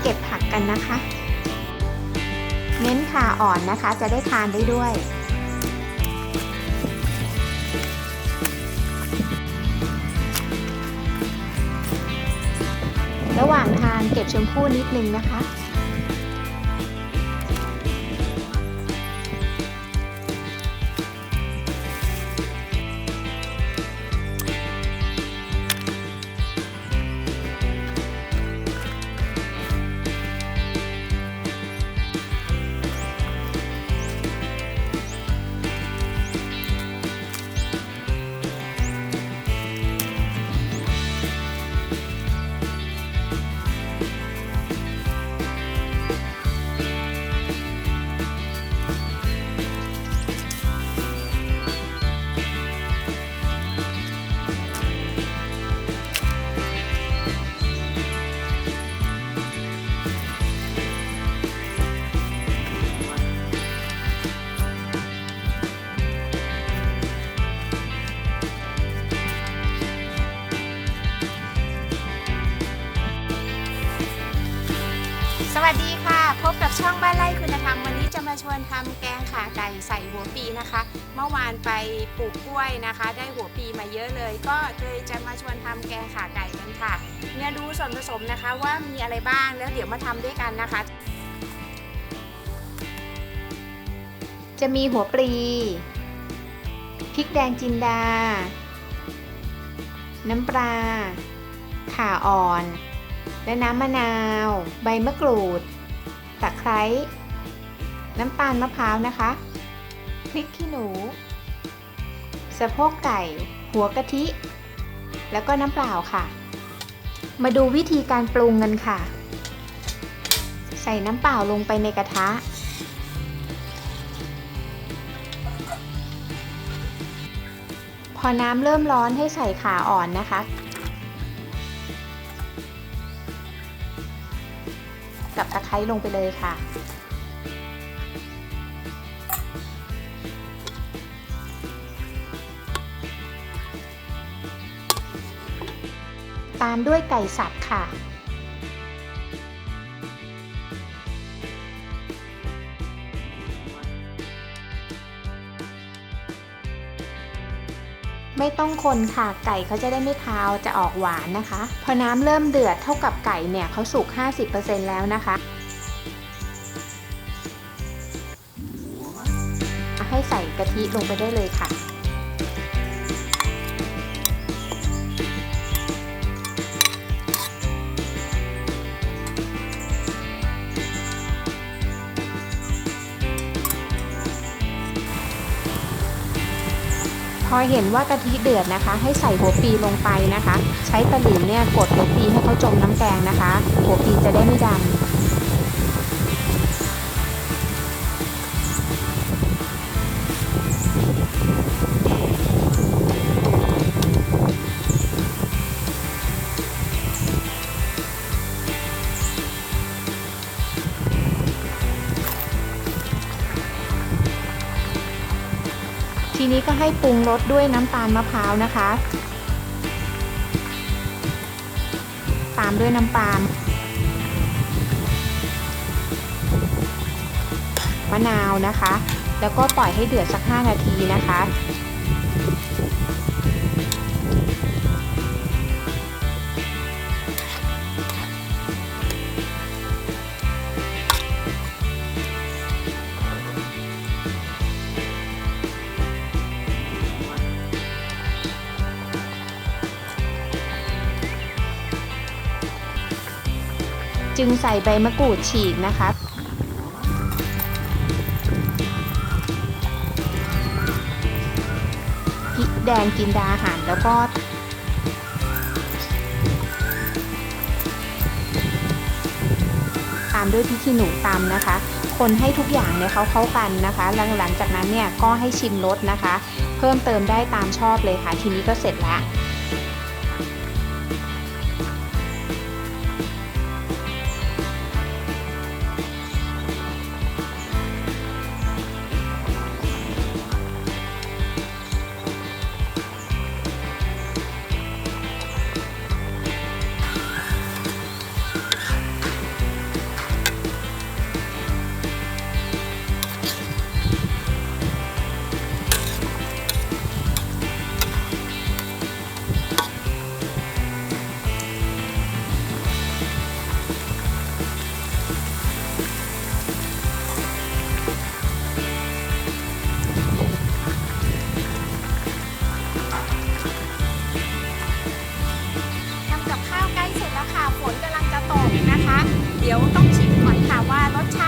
เก็บผักกันนะคะ เน้นขาอ่อนนะคะจะได้ทานได้ด้วย ระหว่างทางเก็บชมพู่นิดนึงนะคะ ช่องบ้านไร่คุณธรรมวันนี้จะมาชวนทำแกงขาไก่ใส่หัวปีนะคะ เมื่อวานไปปลูกกล้วยนะคะ ได้หัวปีมาเยอะเลย ก็เลยจะมาชวนทำแกงขาไก่กันค่ะ เนี่ยดูส่วนผสมนะคะว่ามีอะไรบ้างแล้วเดี๋ยวมาทำด้วยกันนะคะ จะมีหัวปลีพริกแดงจินดา น้ำปลาข่าอ่อน และน้ำมะนาว ใบมะกรูด ตะไคร้ น้ำตาลมะพร้าวนะคะ พริกขี้หนู สะโพกไก่ หัวกะทิ แล้วก็น้ำเปล่าค่ะ มาดูวิธีการปรุงกันค่ะ ใส่น้ำเปล่าลงไปในกระทะ พอน้ำเริ่มร้อนให้ใส่ขาอ่อนนะคะ กับตะไคร้ลงไปเลยค่ะ ตามด้วยไก่สับค่ะ ไม่ต้องคนค่ะ ไก่เขาจะได้ไม่คาวจะออกหวานนะคะ พอน้ำเริ่มเดือดเท่ากับไก่เนี่ยเขาสุก 50%แล้วนะคะ ให้ใส่กะทิลงไปได้เลยค่ะ พอเห็นว่ากะทิเดือดนะคะ ให้ใส่หัวปีลงไปนะคะ ใช้ตะหลิวเนี่ยกดหัวปีให้เขาจมน้ำแกงนะคะ หัวปีจะได้ไม่ดำ นี้ก็ให้ปรุงรสด้วยน้ำตาลมะพร้าวนะคะ ตามด้วยน้ำปาล์มมะนาวนะคะ แล้วก็ปล่อยให้เดือดสัก 5 นาทีนะคะ จึงใส่ใบมะกรูดฉีกนะคะพริกแดงกินดาหั่นแล้วก็ตามด้วยพริกขี้หนูตำนะคะ คนให้ทุกอย่างเนี่ยเขาเข้ากันนะคะหลังหลังจากนั้นเนี่ยก็ให้ชิมรสนะคะ เพิ่มเติมได้ตามชอบเลยค่ะ ทีนี้ก็เสร็จแล้ว เดี๋ยวต้องชิมก่อนค่ะว่ารสชาติ